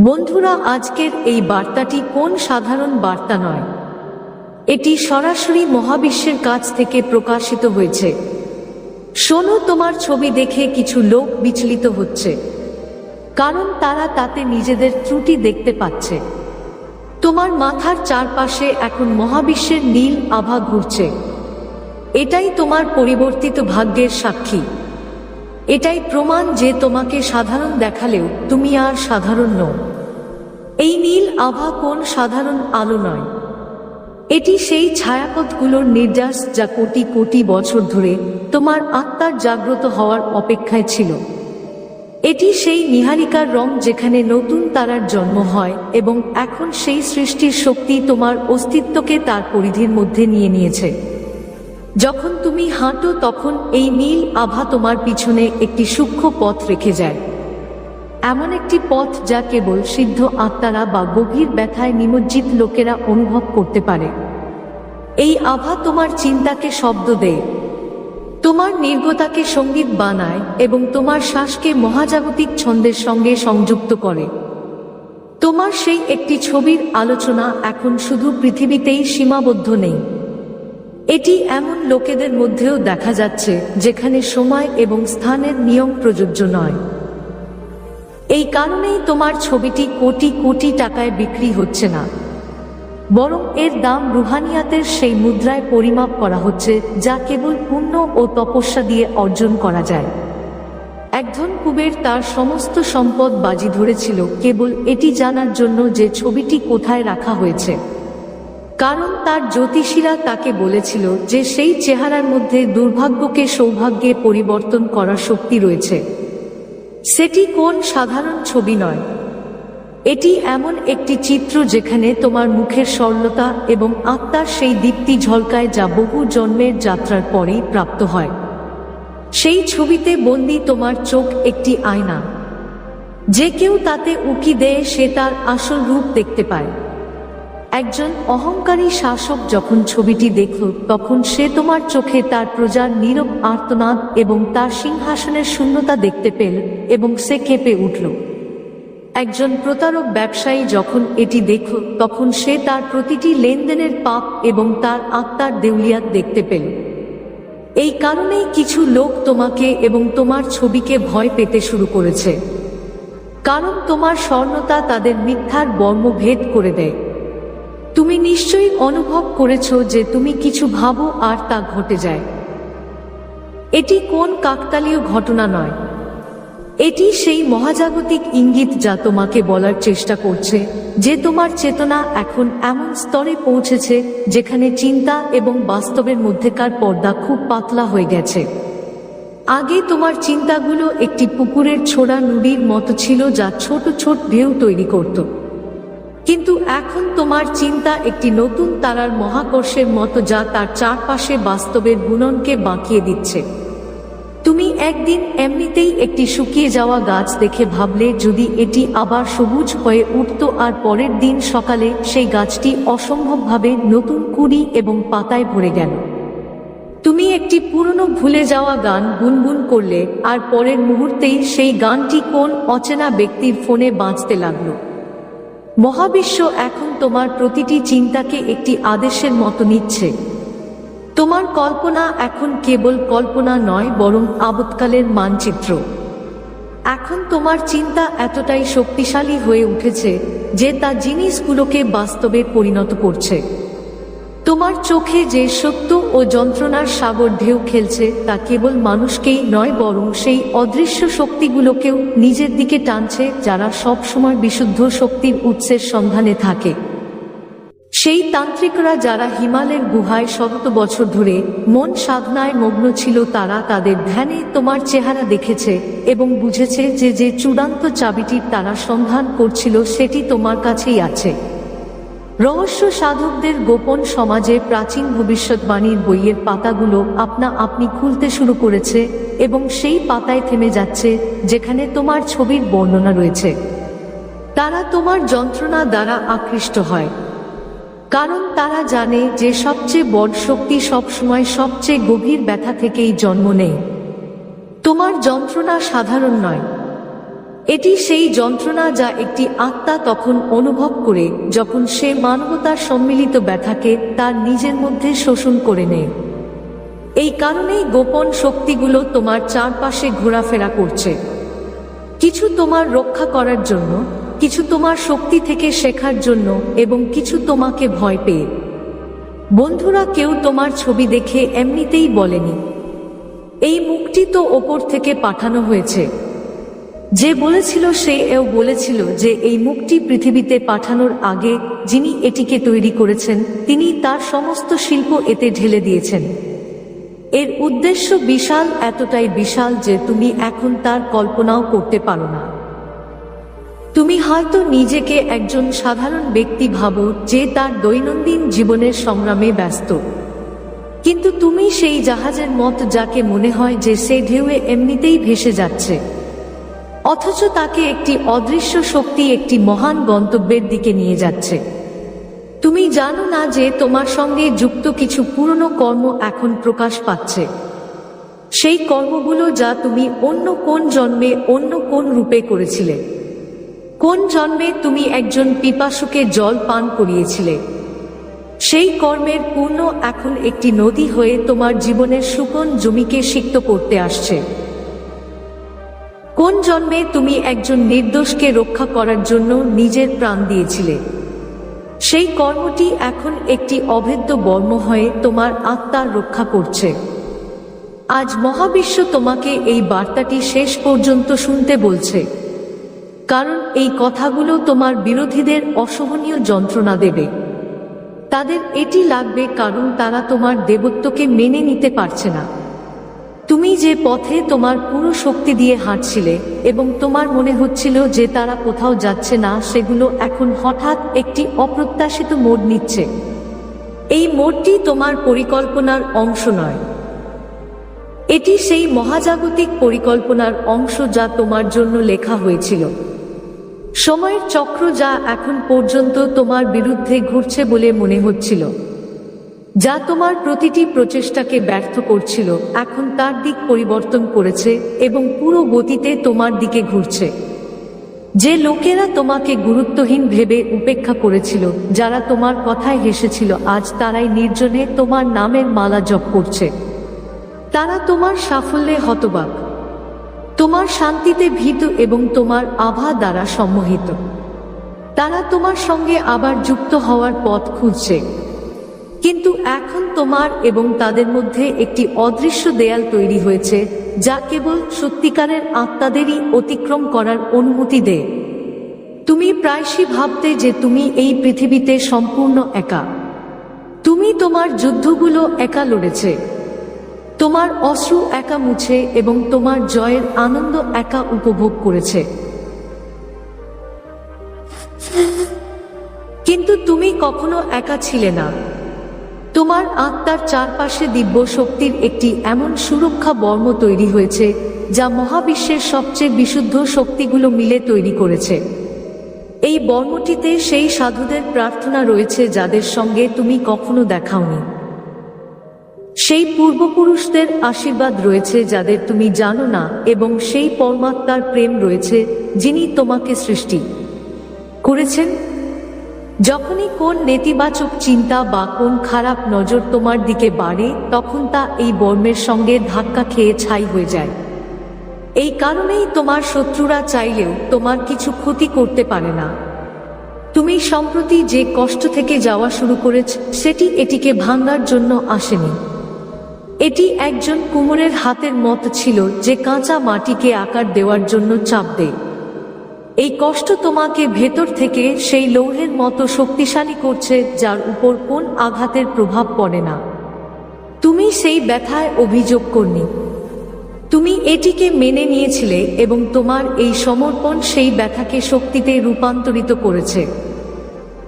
বন্ধুরা, আজকের এই বার্তাটি কোন সাধারণ বার্তা নয়? এটি সরাসরি মহাবিশ্বের কাছ থেকে প্রকাশিত হয়েছে। শোনো, তোমার ছবি দেখে কিছু লোক বিচলিত হচ্ছে। কারণ তারা তাতে নিজেদের ত্রুটি দেখতে পাচ্ছে। তোমার মাথার চারপাশে এখন মহাবিশ্বের নীল আভা ঘুরছে। এটাই তোমার পরিবর্তিত ভাগ্যের সাক্ষী। এটাই প্রমাণ যে তোমাকে সাধারণ দেখালেও তুমি আর সাধারণ নও। এই নীল আভা কোন সাধারণ আলো নয়। এটি সেই ছায়াপথগুলোর নির্যাস যা কোটি কোটি বছর ধরে তোমার আত্মার জাগ্রত হওয়ার অপেক্ষায় ছিল। এটি সেই নিহারিকার রং যেখানে নতুন তারার জন্ম হয় এবং এখন সেই সৃষ্টির শক্তি তোমার অস্তিত্বকে তার পরিধির মধ্যে নিয়ে নিয়েছে। যখন তুমি হাঁটো তখন এই নীল আভা তোমার পিছনে একটি সূক্ষ্ম পথ রেখে যায়। এমন একটি পথ যা কেবল সিদ্ধ আত্মারা বা গভীর ব্যথায় নিমজ্জিত লোকেরা অনুভব করতে পারে। এই আভা তোমার চিন্তাকে শব্দ দেয়, তোমার নির্গতাকে সংগীত বানায় এবং তোমার শ্বাসকে মহাজাগতিক ছন্দের সঙ্গে সংযুক্ত করে। তোমার সেই একটি ছবির আলোচনা এখন শুধু পৃথিবীতেই সীমাবদ্ধ নেই। এটি এমন লোকেদের মধ্যেও দেখা যাচ্ছে, যেখানে সময় এবং স্থানের নিয়ম প্রযোজ্য নয়। এই কারণেই তোমার ছবিটি কোটি কোটি টাকায় বিক্রি হচ্ছে না। বরং এর দাম রুহানিয়াতের সেই মুদ্রায় পরিমাপ করা হচ্ছে, যা কেবল পুণ্য ও তপস্যা দিয়ে অর্জন করা যায়। একজন কুবের তার সমস্ত সম্পদ বাজি ধরেছিল, কেবল এটি জানার জন্য যে ছবিটি কোথায় রাখা হয়েছে। কারণ তার জ্যোতিষীরা তাকে বলেছিল যে সেই চেহারার মধ্যে দুর্ভাগ্যকে সৌভাগ্যে পরিবর্তন করার শক্তি রয়েছে। সেটি কোন সাধারণ ছবি নয়। এটি এমন একটি চিত্র যেখানে তোমার মুখের সরলতা এবং আত্মার সেই দীপ্তি ঝলকায় যা বহু জন্মের যাত্রার পরেই প্রাপ্ত হয়। সেই ছবিতে বন্দি তোমার চোখ একটি আয়না। যে কেউ তাতে উকি দেয় সে তার আসল রূপ দেখতে পায়। একজন অহংকারী শাসক যখন ছবিটি দেখল, তখন সে তোমার চোখে তার প্রজার নীরব আর্তনাদ এবং তার সিংহাসনের শূন্যতা দেখতে পেল এবং সে কেঁপে উঠল। একজন প্রতারক ব্যবসায়ী যখন এটি দেখল, তখন সে তার প্রতিটি লেনদেনের পাপ এবং তার আত্মার দেউলিয়াত দেখতে পেল। এই কারণেই কিছু লোক তোমাকে এবং তোমার ছবিকে ভয় পেতে শুরু করেছে। কারণ তোমার স্বর্ণতা তাদের মিথ্যার বর্ম ভেদ করে দেয়। তুমি নিশ্চয়ই অনুভব করেছ যে তুমি কিছু ভাবো আর তা ঘটে যায়। এটি কোন কাকতালীয় ঘটনা নয়। এটি সেই মহাজাগতিক ইঙ্গিত যা তোমাকে বলার চেষ্টা করছে যে তোমার চেতনা এখন এমন স্তরে পৌঁছেছে যেখানে চিন্তা এবং বাস্তবের মধ্যেকার পর্দা খুব পাতলা হয়ে গেছে। আগে তোমার চিন্তাগুলো একটি পুকুরের ছোড়া নুড়ির মতো ছিল যা ছোট ছোট ঢেউ তৈরি করত। কিন্তু এখন তোমার চিন্তা একটি নতুন তারার মহাকর্ষের মতো যা তার চারপাশে বাস্তবের গুণনকে বাঁকিয়ে দিচ্ছে। তুমি একদিন এমনিতেই একটি শুকিয়ে যাওয়া গাছ দেখে ভাবলে যদি এটি আবার সবুজ হয়ে উঠত আর পরের দিন সকালে সেই গাছটি অসম্ভবভাবে নতুন কুড়ি এবং পাতায় ভরে গেল। তুমি একটি পুরনো ভুলে যাওয়া গান গুনগুন করলে আর পরের মুহূর্তেই সেই গানটি কোন অচেনা ব্যক্তির ফোনে বাঁচতে লাগল। মহাবিশ্ব এখন তোমার প্রতিটি চিন্তাকে একটি আদেশের মতো নিচ্ছে। তোমার কল্পনা এখন কেবল কল্পনা নয়, বরং আবৎকালের মানচিত্র। এখন তোমার চিন্তা এতটাই শক্তিশালী হয়ে উঠেছে যে তা জিনিসগুলোকে বাস্তবে পরিণত করছে। তোমার চোখে যে সত্য ও যন্ত্রণার সাগর ঢেউ খেলছে, তা কেবল মানুষকেই নয়, বরং সেই অদৃশ্য শক্তিগুলোকেও নিজের দিকে টানছে, যারা সব সময় বিশুদ্ধ শক্তির উৎসের সন্ধানে থাকে। সেই তান্ত্রিকরা যারা হিমালয়ের গুহায় শত বছর ধরে মন সাধনায় মগ্ন ছিল, তারা তাদের ধ্যানে তোমার চেহারা দেখেছে এবং বুঝেছে যে যে চূড়ান্ত চাবিটির তারা সন্ধান করছিল, সেটি তোমার কাছেই আছে। রহস্য সাধকদের গোপন সমাজে প্রাচীন ভবিষ্যৎবাণীর বইয়ের পাতাগুলো আপনা আপনি খুলতে শুরু করেছে এবং সেই পাতায় থেমে যাচ্ছে যেখানে তোমার ছবির বর্ণনা রয়েছে। তারা তোমার যন্ত্রণা দ্বারা আকৃষ্ট হয়। কারণ তারা জানে যে সবচেয়ে বড় শক্তি সবসময় সবচেয়ে গভীর ব্যথা থেকেই জন্ম নেয়। তোমার যন্ত্রণা সাধারণ নয় এটি সেই যন্ত্রণা যা একটি আত্মা তখন অনুভব করে যখন সে মানবতার সম্মিলিত ব্যথাকে তার নিজের মধ্যে শোষণ করে নেয়। এই কারণেই গোপন শক্তিগুলো তোমার চারপাশে ঘোরাফেরা করছে। কিছু তোমার রক্ষা করার জন্য, কিছু তোমার শক্তি থেকে শেখার জন্য এবং কিছু তোমাকে ভয় পেয়ে। বন্ধুরা, কেউ তোমার ছবি দেখে এমনিতেই বলেনি, এই মুখটি তো ওপর থেকে পাঠানো হয়েছে। যে বলেছিল সে, এও বলেছিল যে এই মুখটি পৃথিবীতে পাঠানোর আগে যিনি এটিকে তৈরি করেছেন, তিনি তার সমস্ত শিল্প এতে ঢেলে দিয়েছেন। এর উদ্দেশ্য বিশাল, এতটাই বিশাল যে তুমি এখন তার কল্পনাও করতে পারো না। তুমি হয়তো নিজেকে একজন সাধারণ ব্যক্তি ভাবো যে তার দৈনন্দিন জীবনের সংগ্রামে ব্যস্ত। কিন্তু তুমি সেই জাহাজের মত যাকে মনে হয় যে সে ঢেউয়ে এমনিতেই ভেসে যাচ্ছে। অথচ তাকে একটি অদৃশ্য শক্তি, একটি মহান গন্তব্যের দিকে নিয়ে যাচ্ছে। তুমি জানো না যে তোমার সঙ্গে যুক্ত কিছু পুরনো কর্ম এখন প্রকাশ পাচ্ছে। সেই কর্মগুলো যা তুমি অন্য কোন জন্মে, অন্য কোন রূপে করেছিলে। কোন জন্মে তুমি একজন পিপাসুকে জল পান করিয়েছিলে। সেই কর্মের পূর্ণ এখন একটি নদী হয়ে তোমার জীবনের সুকন জমিকে সিক্ত করতে আসছে। কোন জন্মে তুমি একজন নির্দোষকে রক্ষা করার জন্য নিজের প্রাণ দিয়েছিলে? সেই কর্মটি এখন একটি অভেদ্য বর্ম হয়ে তোমার আত্মার রক্ষা করছে। আজ মহাবিশ্ব তোমাকে এই বার্তাটি শেষ পর্যন্ত শুনতে বলছে। কারণ এই কথাগুলো তোমার বিরোধীদের অসহনীয় যন্ত্রণা দেবে। তাদের এটি লাগবে কারণ তারা তোমার দেবত্বকে মেনে নিতে পারছে না। তুমি যে পথে তোমার পুরো শক্তি দিয়ে হাঁটছিলে এবং তোমার মনে হচ্ছিল যে তারা কোথাও যাচ্ছে না, সেগুলো এখন হঠাৎ একটি অপ্রত্যাশিত মোড় নিচ্ছে। এই মোড়টি তোমার পরিকল্পনার অংশ নয়। এটি সেই মহাজাগতিক পরিকল্পনার অংশ যা তোমার জন্য লেখা হয়েছিল। সময়ের চক্র যা এখন পর্যন্ত তোমার বিরুদ্ধে ঘুরছে বলে মনে হচ্ছিল। যা তোমার প্রতিটি প্রচেষ্টাকে ব্যর্থ করছিল, এখন তার দিক পরিবর্তন করেছে এবং পুরো গতিতে তোমার দিকে ঘুরছে। যে লোকেরা তোমাকে গুরুত্বহীন ভেবে উপেক্ষা করেছিল, যারা তোমার কথায় হেসেছিল, আজ তারাই নির্জনে তোমার নামের মালা জপ করছে। তারা তোমার সাফল্যে হতবাক। তোমার শান্তিতে ভীত এবং তোমার আভা দ্বারা সম্মোহিত। তারা তোমার সঙ্গে আবার যুক্ত হওয়ার পথ খুঁজছে। কিন্তু এখন তোমার এবং তাদের মধ্যে একটি অদৃশ্য দেয়াল তৈরি হয়েছে, যা কেবল সত্যিকারের আত্মাদেরই অতিক্রম করার অনুমতি দেয়। তুমি প্রায়শই ভাবতে যে তুমি এই পৃথিবীতে সম্পূর্ণ একা। তুমি তোমার যুদ্ধগুলো একা লড়েছে। তোমার অশ্রু একা মুছে এবং তোমার জয়ের আনন্দ একা উপভোগ করেছে। কিন্তু তুমি কখনো একা ছিলে না। তোমার আত্মার চারপাশে দিব্য শক্তির একটি এমন সুরক্ষা বর্ম তৈরি হয়েছে, যা মহাবিশ্বের সবচেয়ে বিশুদ্ধ শক্তিগুলো মিলে তৈরি করেছে। এই বর্মটিতে সেই সাধুদের প্রার্থনা রয়েছে যাদের সঙ্গে তুমি কখনো দেখাওনি। সেই পূর্বপুরুষদের আশীর্বাদ রয়েছে যাদের তুমি জানো না, এবং সেই পরমাত্মার প্রেম রয়েছে যিনি তোমাকে সৃষ্টি করেছেন। যখনই কোন নেতিবাচক চিন্তা বা কোন খারাপ নজর তোমার দিকে বাড়ে, তখন তা এই বর্মের সঙ্গে ধাক্কা খেয়ে ছাই হয়ে যায়। এই কারণেই তোমার শত্রুরা চাইলেও তোমার কিছু ক্ষতি করতে পারে না। তুমি সম্প্রতি যে কষ্ট থেকে যাওয়া শুরু করেছ, সেটি এটিকে ভাঙার জন্য আসেনি। এটি একজন কুমোরের হাতের মত ছিল যে কাঁচা মাটিকে আকার দেওয়ার জন্য চাপ দেয়। এই কষ্ট তোমাকে ভেতর থেকে সেই লৌহের মতো শক্তিশালী করছে, যার উপর কোন আঘাতের প্রভাব পড়ে না। তুমি সেই ব্যথায় অভিযোগ করনি। তুমি এটিকে মেনে নিয়েছিলে এবং তোমার এই সমর্পণ সেই ব্যথাকে শক্তিতে রূপান্তরিত করেছে।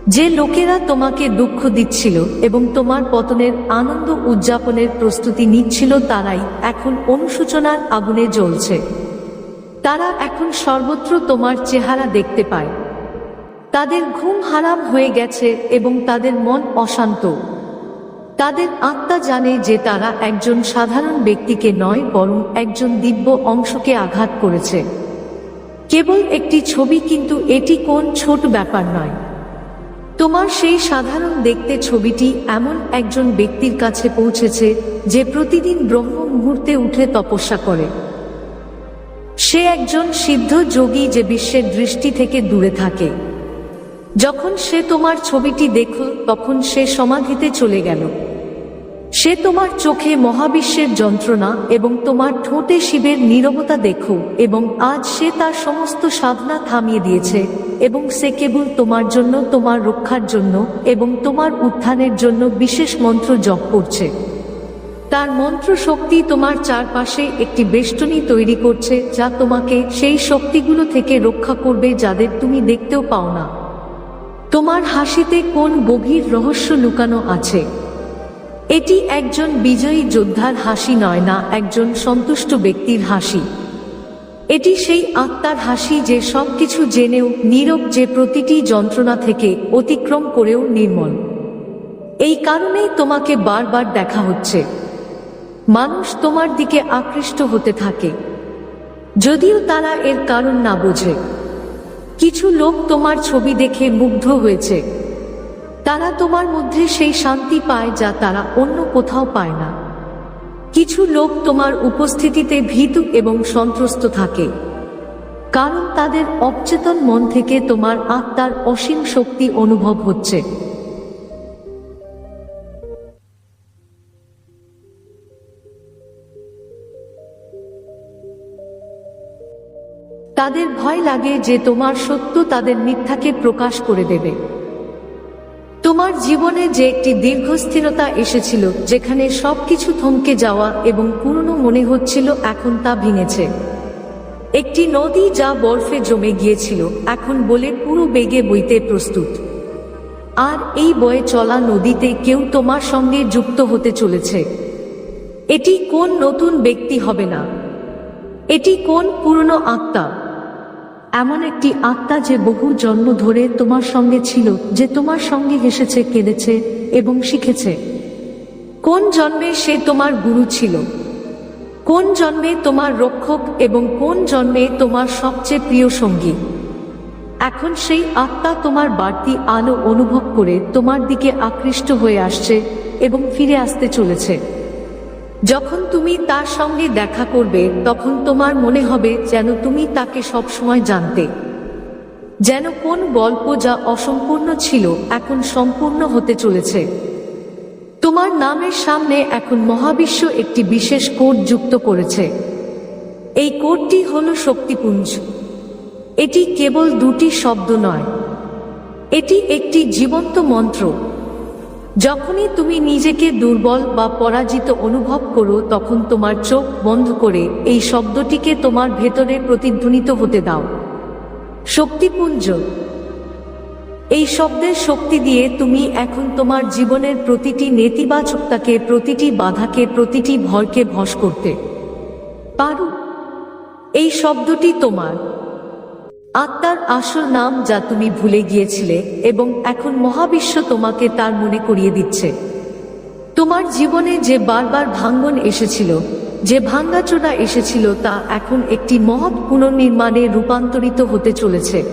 যে লোকেরা তোমাকে দুঃখ দিচ্ছিল এবং তোমার পতনের আনন্দ উদযাপনের প্রস্তুতি নিচ্ছিল, তারাই এখন অনুসূচনার আগুনে জ্বলছে। তারা এখন সর্বত্র তোমার চেহারা দেখতে পায়। তাদের ঘুম হারাম হয়ে গেছে এবং তাদের মন অশান্ত। তাদের আত্মা জানে যে তারা একজন সাধারণ ব্যক্তিকে নয়, বরং একজন দিব্য অংশকে আঘাত করেছে। কেবল একটি ছবি, কিন্তু এটি কোন ছোট ব্যাপার নয়। তোমার সেই সাধারণ দেখতে ছবিটি এমন একজন ব্যক্তির কাছে পৌঁছেছে, যে প্রতিদিন ব্রহ্ম মুহূর্তে উঠে তপস্যা করে। সে একজন সিদ্ধ যোগী যে বিশ্বের দৃষ্টি থেকে দূরে থাকে। যখন সে তোমার ছবিটি দেখল, তখন সে সমাধিতে চলে গেল। সে তোমার চোখে মহাবিশ্বের যন্ত্রণা এবং তোমার ঠোঁটে শিবের নীরবতা দেখো এবং আজ সে তার সমস্ত সাধনা থামিয়ে দিয়েছে এবং সে কেবল তোমার জন্য, তোমার রক্ষার জন্য এবং তোমার উত্থানের জন্য বিশেষ মন্ত্র জপ করছে। তার মন্ত্র শক্তি তোমার চারপাশে একটি বেষ্টনী তৈরি করছে, যা তোমাকে সেই শক্তিগুলো থেকে রক্ষা করবে যাদের তুমি দেখতেও পাও না। তোমার হাসিতে কোন গভীর রহস্য লুকানো আছে? এটি একজন বিজয়ী যোদ্ধার হাসি নয় না, একজন সন্তুষ্ট ব্যক্তির হাসি। এটি সেই আত্মার হাসি যে সবকিছু জেনেও, নীরব যে প্রতিটি যন্ত্রণা থেকে অতিক্রম করেও নির্মল। এই কারণেই তোমাকে বারবার দেখা হচ্ছে। মানুষ তোমার দিকে আকৃষ্ট হতে থাকে। যদিও তারা এর কারণ না বোঝে। কিছু লোক তোমার ছবি দেখে মুগ্ধ হয়েছে। তারা তোমার মধ্যে সেই শান্তি পায় যা তারা অন্য কোথাও পায় না। কিছু লোক তোমার উপস্থিতিতে ভীতু এবং সন্ত্রস্ত থাকে। কারণ তাদের অবচেতন মন থেকে তোমার আত্মার অসীম শক্তি অনুভব হচ্ছে। তাদের ভয় লাগে যে তোমার সত্য তাদের মিথ্যাকে প্রকাশ করে দেবে। তোমার জীবনে যে একটি দীর্ঘস্থিরতা এসেছিল, যেখানে সবকিছু থমকে যাওয়া এবং পুরনো মনে হচ্ছিল এখন তা ভেঙেছে। একটি নদী যা বরফে জমে গিয়েছিল, এখন বলে পুরো বেগে বইতে প্রস্তুত। আর এই বয়ে চলা নদীতে কেউ তোমার সঙ্গে যুক্ত হতে চলেছে। এটি কোন নতুন ব্যক্তি হবে না। এটি কোন পুরনো আত্মা? এমন একটি আত্মা যে বহু জন্ম ধরে তোমার সঙ্গে ছিল, যে তোমার সঙ্গে হেসেছে, কেঁদেছে এবং শিখেছে। কোন জন্মে সে তোমার গুরু ছিল? কোন জন্মে তোমার রক্ষক এবং কোন জন্মে তোমার সবচেয়ে প্রিয় সঙ্গী? এখন সেই আত্মা তোমার বাড়তি আলো অনুভব করে তোমার দিকে আকৃষ্ট হয়ে আসছে এবং ফিরে আসতে চলেছে। যখন তুমি তার সঙ্গে দেখা করবে, তখন তোমার মনে হবে যেন তুমি তাকে সবসময় জানতে। যেন কোন গল্প যা অসম্পূর্ণ ছিল, এখন সম্পূর্ণ হতে চলেছে। তোমার নামের সামনে এখন মহাবিশ্ব একটি বিশেষ কোড যুক্ত করেছে। এই কোডটি হল শক্তিপুঞ্জ। এটি কেবল দুটি শব্দ নয়। এটি একটি জীবন্ত মন্ত্র। যখনই তুমি নিজেকে দুর্বল বা পরাজিত অনুভব করো, তখন তোমার চোখ বন্ধ করে এই শব্দটিকে তোমার ভেতরে প্রতিধ্বনিত হতে দাও। শক্তিপুঞ্জ। এই শব্দের শক্তি দিয়ে তুমি এখন তোমার জীবনের প্রতিটি নেতিবাচকতাকে, প্রতিটি বাধাকে, প্রতিটি ভয়কে ভস করতে পারো। এই শব্দটি তোমার আত্মার আসল নাম যা তুমি ভুলে গিয়েছিলে এবং এখন মহাবিশ্ব তোমাকে তার মনে করিয়ে দিচ্ছে। তোমার জীবনে যে বারবার ভাঙ্গন এসেছিল, যে ভাঙ্গাচোরা এসেছিল তা এখন একটি মহৎ পুনর্নির্মাণে রূপান্তরিত হতে চলেছে।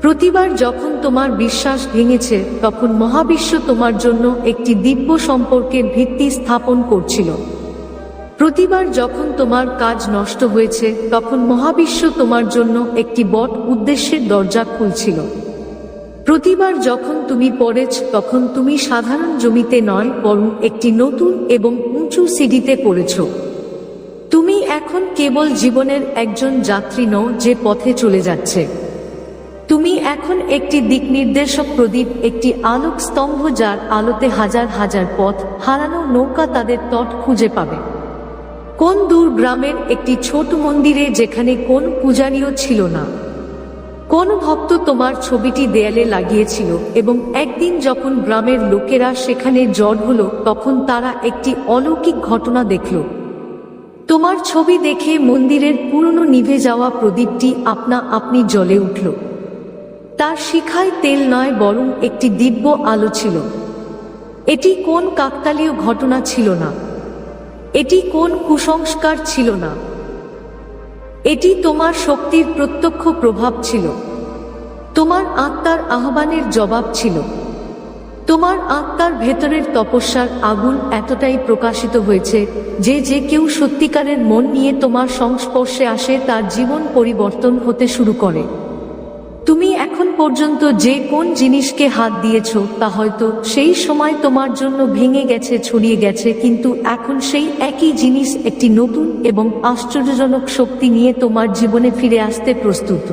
প্রতিবার যখন তোমার বিশ্বাস ভেঙেছে, তখন মহাবিশ্ব তোমার জন্য একটি দিব্য সম্পর্কের ভিত্তি স্থাপন করছিল। প্রতিবার যখন তোমার কাজ নষ্ট হয়েছে, তখন মহাবিশ্ব তোমার জন্য একটি বট উদ্দেশ্যের দরজা খুলছিল। প্রতিবার যখন তুমি পড়েছ, তখন তুমি সাধারণ জমিতে নয়, বরং একটি নতুন এবং উঁচু সিডিতে পড়েছ। তুমি এখন কেবল জীবনের একজন যাত্রী নও, যে পথে চলে যাচ্ছে। তুমি এখন একটি দিক নির্দেশক প্রদীপ, একটি আলোক স্তম্ভ যার আলোতে হাজার হাজার পথ, হারানো নৌকা তাদের তট খুঁজে পাবে। কোন দূর গ্রামের একটি ছোট মন্দিরে যেখানে কোন পূজারীও ছিল না। কোন ভক্ত তোমার ছবিটি দেয়ালে লাগিয়েছিল এবং একদিন যখন গ্রামের লোকেরা সেখানে জড় হলো, তখন তারা একটি অলৌকিক ঘটনা দেখল। তোমার ছবি দেখে মন্দিরের পুরনো নিভে যাওয়া প্রদীপটি আপনা আপনি জ্বলে উঠল। তার শিখায় তেল নয়, বরং একটি দিব্য আলো ছিল। এটি কোন কাকতালীয় ঘটনা ছিল না। এটি কোন কুসংস্কার ছিল না? এটি তোমার শক্তির প্রত্যক্ষ প্রভাব ছিল। তোমার আত্মার আহ্বানের জবাব ছিল। তোমার আত্মার ভেতরের তপস্যার আগুন এতটাই প্রকাশিত হয়েছে যে যে কেউ সত্যিকারের মন নিয়ে তোমার সংস্পর্শে আসে তার জীবন পরিবর্তন হতে শুরু করে। তুমি এখন পর্যন্ত যে কোন জিনিসকে হাত দিয়েছ, তা হয়তো সেই সময় তোমার জন্য ভেঙে গেছে, ছড়িয়ে গেছে, কিন্তু এখন সেই একই জিনিস, একটি নতুন এবং আশ্চর্যজনক শক্তি নিয়ে তোমার জীবনে ফিরে আসতে প্রস্তুত।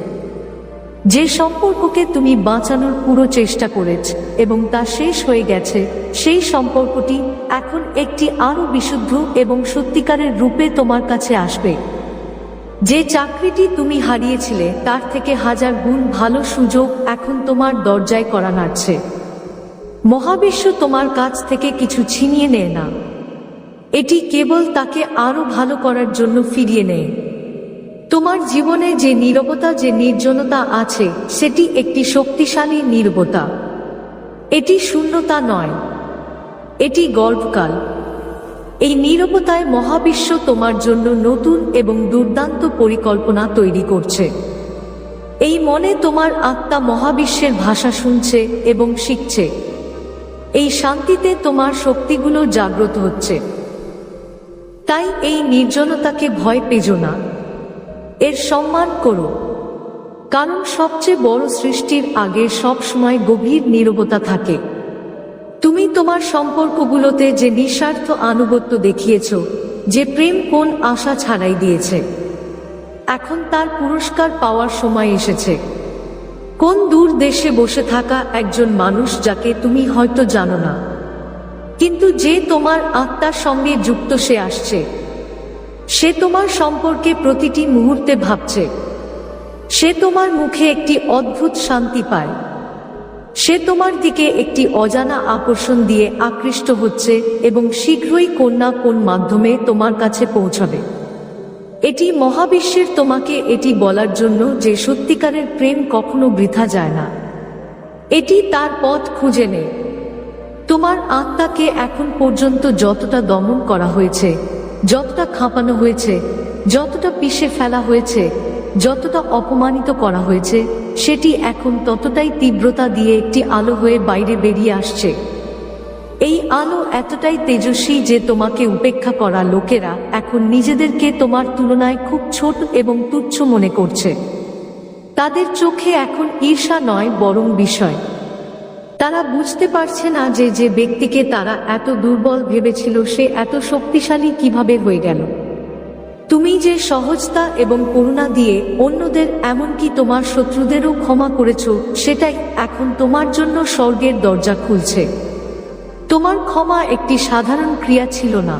যে সম্পর্ককে তুমি বাঁচানোর পুরো চেষ্টা করেছ এবং তা শেষ হয়ে গেছে, সেই সম্পর্কটি এখন একটি আরও বিশুদ্ধ এবং সত্যিকারের রূপে তোমার কাছে আসবে। যে চাকরিটি তুমি হারিয়েছিলে, তার থেকে হাজার গুণ ভালো সুযোগ এখন তোমার দরজায় করা নাড়ছে। মহাবিশ্ব তোমার কাছ থেকে কিছু ছিনিয়ে নেয় না। এটি কেবল তাকে আরও ভালো করার জন্য ফিরিয়ে নেয়। তোমার জীবনে যে নীরবতা, যে নির্জনতা আছে, সেটি একটি শক্তিশালী নীরবতা। এটি শূন্যতা নয়। এটি গর্ভকাল এই নীরবতায় মহাবিশ্ব তোমার জন্য নতুন এবং দুর্দান্ত পরিকল্পনা তৈরি করছে। এই মনে তোমার আত্মা মহাবিশ্বের ভাষা শুনছে এবং শিখছে। এই শান্তিতে তোমার শক্তিগুলো জাগ্রত হচ্ছে। তাই এই নির্জনতাকে ভয় পেজো না। এর সম্মান করো। কারণ সবচেয়ে বড় সৃষ্টির আগে সবসময় গভীর নীরবতা থাকে। তুমি তোমার সম্পর্কগুলোতে যে নিঃস্বার্থ আনুগত্য দেখিয়েছ, যে প্রেম কোন আশা ছাড়াই দিয়েছে, এখন তার পুরস্কার পাওয়ার সময় এসেছে। কোন দূর দেশে বসে থাকা একজন মানুষ যাকে তুমি হয়তো জানো না, কিন্তু যে তোমার আত্মার সঙ্গে যুক্ত সে আসছে, সে তোমার সম্পর্কে প্রতিটি মুহূর্তে ভাবছে, সে তোমার মুখে একটি অদ্ভুত শান্তি পায়। সে তোমার দিকে একটি অজানা আকর্ষণ দিয়ে আকৃষ্ট হচ্ছে এবং শীঘ্রই কোন না কোন মাধ্যমে তোমার কাছে পৌঁছাবে। এটি মহাবিশ্বের তোমাকে এটি বলার জন্য যে সত্যিকারের প্রেম কখনো বৃথা যায় না। এটি তার পথ খুঁজে নেয় তোমার আত্মাকে এখন পর্যন্ত যতটা দমন করা হয়েছে, যতটা খাপানো হয়েছে, যতটা পিষে ফেলা হয়েছে যতটা অপমানিত করা হয়েছে, সেটি এখন ততটাই তীব্রতা দিয়ে একটি আলো হয়ে বাইরে বেরিয়ে আসছে। এই আলো এতটাই তেজস্বী যে তোমাকে উপেক্ষা করা লোকেরা এখন নিজেদেরকে তোমার তুলনায় খুব ছোট এবং তুচ্ছ মনে করছে। তাদের চোখে এখন ঈর্ষা নয় বরং বিষয়। তারা বুঝতে পারছে না যে যে ব্যক্তিকে তারা এত দুর্বল ভেবেছিল সে এত শক্তিশালী কীভাবে হয়ে গেল। তুমি যে সহজতা এবং করুণা দিয়ে অন্যদের এমনকি তোমার শত্রুদেরও ক্ষমা করেছ, সেটাই এখন তোমার জন্য স্বর্গের দরজা খুলছে। তোমার ক্ষমা একটি সাধারণ ক্রিয়া ছিল না।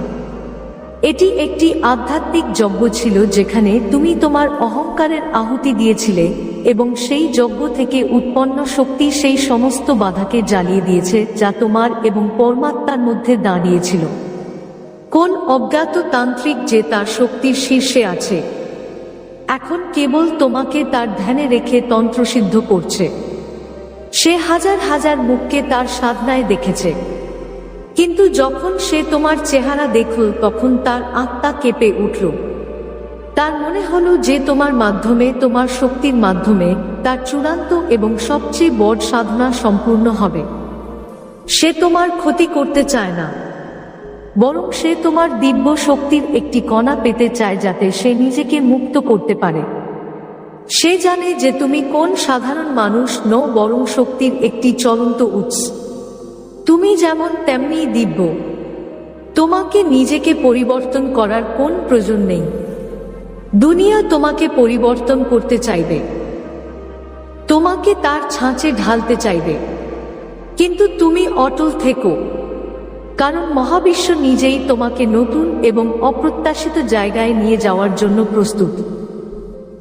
এটি একটি আধ্যাত্মিক যজ্ঞ ছিল যেখানে তুমি তোমার অহংকারের আহুতি দিয়েছিলে এবং সেই যজ্ঞ থেকে উৎপন্ন শক্তি সেই সমস্ত বাধাকে জ্বালিয়ে দিয়েছে যা তোমার এবং পরমাত্মার মধ্যে দাঁড়িয়েছিল। কোন অজ্ঞাত তান্ত্রিক যে তার শক্তির শীর্ষে আছে? এখন কেবল তোমাকে তার ধ্যানে রেখে তন্ত্রসিদ্ধ করছে। সে হাজার হাজার মুখকে তার সাধনায় দেখেছে। কিন্তু যখন সে তোমার চেহারা দেখল, তখন তার আত্মা কেঁপে উঠল। তার মনে হলো যে তোমার মাধ্যমে, তোমার শক্তির মাধ্যমে তার চূড়ান্ত এবং সবচেয়ে বড় সাধনা সম্পূর্ণ হবে। সে তোমার ক্ষতি করতে চায় না। বরং সে তোমার দিব্য শক্তির একটি কণা পেতে চায় যাতে সে নিজেকে মুক্ত করতে পারে। সে জানে যে তুমি কোন সাধারণ মানুষ ন বরং শক্তির একটি চলন্ত উৎস। তুমি যেমন তেমনি দিব্য। তোমাকে নিজেকে পরিবর্তন করার কোন প্রয়োজন নেই। দুনিয়া তোমাকে পরিবর্তন করতে চাইবে। তোমাকে তার ছাঁচে ঢালতে চাইবে। কিন্তু তুমি অটল থেকো। কারণ মহাবিশ্ব নিজেই তোমাকে নতুন এবং অপ্রত্যাশিত জায়গায় নিয়ে যাওয়ার জন্য প্রস্তুত।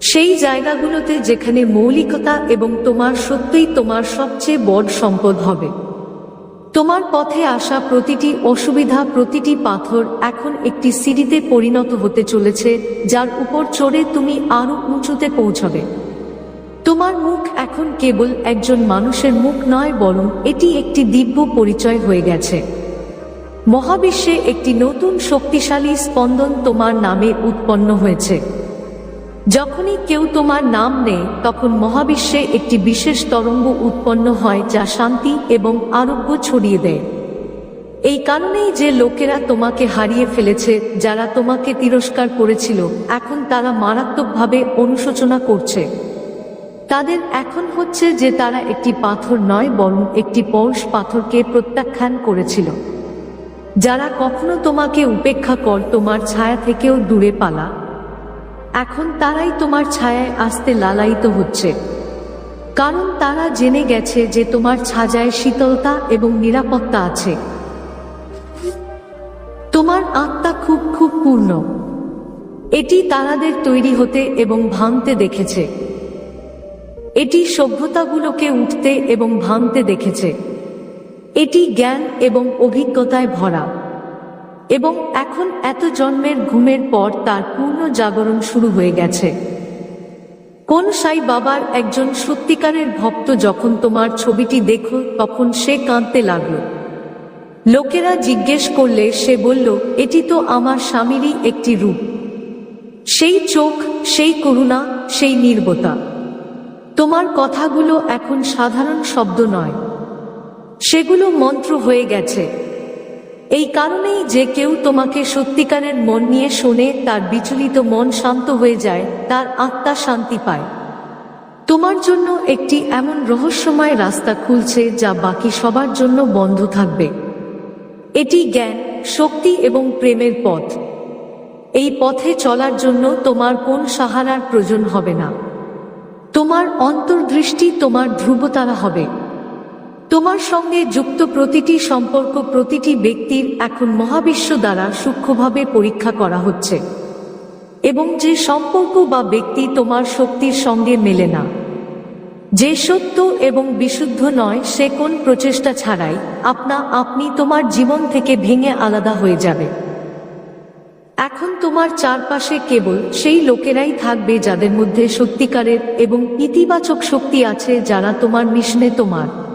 সেই জায়গাগুলোতে যেখানে মৌলিকতা এবং তোমার সত্যিই তোমার সবচেয়ে বড় সম্পদ হবে। তোমার পথে আসা প্রতিটি অসুবিধা, প্রতিটি পাথর এখন একটি সিঁড়িতে পরিণত হতে চলেছে, যার উপর চড়ে তুমি আরও উঁচুতে পৌঁছবে। তোমার মুখ এখন কেবল একজন মানুষের মুখ নয়, বরং এটি একটি দিব্য পরিচয় হয়ে গেছে। মহাবিশ্বে একটি নতুন শক্তিশালী স্পন্দন তোমার নামে উৎপন্ন হয়েছে। যখনই কেউ তোমার নাম নেয়, তখন মহাবিশ্বে একটি বিশেষ তরঙ্গ উৎপন্ন হয় যা শান্তি এবং আরোগ্য ছড়িয়ে দেয়। এই কারণেই যে লোকেরা তোমাকে হারিয়ে ফেলেছে, যারা তোমাকে তিরস্কার করেছিল, এখন তারা মারাত্মকভাবে অনুশোচনা করছে। তাদের এখন হচ্ছে যে তারা একটি পাথর নয়, বরং একটি পরশ পাথরকে প্রত্যাখ্যান করেছিল। যারা কখনো তোমাকে উপেক্ষা কর, তোমার ছায়া থেকেও দূরে পালা। এখন তারাই তোমার ছায়ায় আসতে লালায়িত হচ্ছে। কারণ তারা জেনে গেছে যে তোমার ছাজায় শীতলতা এবং নিরাপত্তা আছে। তোমার আত্মা খুব খুব পূর্ণ। এটি তারাদের তৈরি হতে এবং ভাঙতে দেখেছে। এটি সভ্যতাগুলোকে উঠতে এবং ভাঙতে দেখেছে। এটি জ্ঞান এবং অভিজ্ঞতায় ভরা। এবং এখন এত জন্মের ঘুমের পর তার পূর্ণ জাগরণ শুরু হয়ে গেছে। কোন সাই বাবার একজন সত্যিকারের ভক্ত যখন তোমার ছবিটি দেখল, তখন সে কাঁদতে লাগল। লোকেরা জিজ্ঞেস করলে, সে বলল, এটি তো আমার স্বামীরই একটি রূপ। সেই চোখ, সেই করুণা, সেই নির্বতা। তোমার কথাগুলো এখন সাধারণ শব্দ নয়। সেগুলো মন্ত্র হয়ে গেছে। এই কারণেই যে কেউ তোমাকে সত্যিকারের মন নিয়ে শোনে, তার বিচলিত মন শান্ত হয়ে যায়, তার আত্মা শান্তি পায়। তোমার জন্য একটি এমন রহস্যময় রাস্তা খুলছে, যা বাকি সবার জন্য বন্ধ থাকবে। এটি জ্ঞান, শক্তি এবং প্রেমের পথ। এই পথে চলার জন্য তোমার কোন সাহারার প্রয়োজন হবে না। তোমার অন্তর্দৃষ্টি তোমার ধ্রুবতারা হবে। তোমার সঙ্গে যুক্ত প্রতিটি সম্পর্ক প্রতিটি ব্যক্তির এখন মহাবিশ্ব দ্বারা সূক্ষ্মভাবে পরীক্ষা করা হচ্ছে। এবং যে সম্পর্ক বা ব্যক্তি তোমার শক্তির সঙ্গে মেলে না। যে সত্য এবং বিশুদ্ধ নয়, সে কোন প্রচেষ্টা ছাড়াই আপনা আপনি তোমার জীবন থেকে ভেঙে আলাদা হয়ে যাবে। এখন তোমার চারপাশে কেবল সেই লোকেরাই থাকবে যাদের মধ্যে সত্যিকারের এবং ইতিবাচক শক্তি আছে যারা তোমার মিশনে তোমার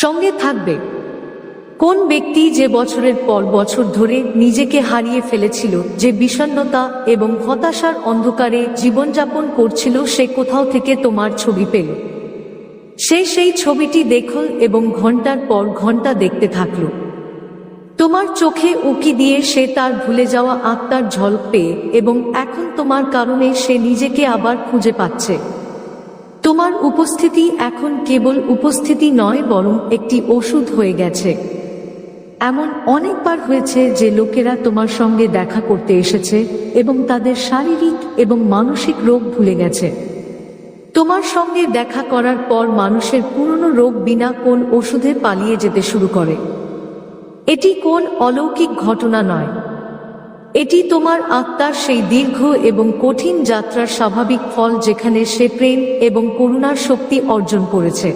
সঙ্গে থাকবে। কোন ব্যক্তি যে বছরের পর বছর ধরে নিজেকে হারিয়ে ফেলেছিল, যে বিষণ্ণতা এবং হতাশার অন্ধকারে জীবনযাপন করছিল, সে কোথাও থেকে তোমার ছবি পেল। সে সেই ছবিটি দেখল এবং ঘণ্টার পর ঘণ্টা দেখতে থাকল। তোমার চোখে উকি দিয়ে সে তার ভুলে যাওয়া আত্মার ঝলক পেয়ে এবং এখন তোমার কারণে সে নিজেকে আবার খুঁজে পাচ্ছে। তোমার উপস্থিতি এখন কেবল উপস্থিতি নয়, বরং একটি ওষুধ হয়ে গেছে। এমন অনেকবার হয়েছে যে লোকেরা তোমার সঙ্গে দেখা করতে এসেছে এবং তাদের শারীরিক এবং মানসিক রোগ ভুলে গেছে। তোমার সঙ্গে দেখা করার পর মানুষের পুরনো রোগ বিনা কোন ওষুধে পালিয়ে যেতে শুরু করে। এটি কোন অলৌকিক ঘটনা নয়। এটি তোমার আত্মার সেই দীর্ঘ এবং কঠিন যাত্রার স্বাভাবিক ফল যেখানে সে প্রেম এবং করুণার শক্তি অর্জন করেছে।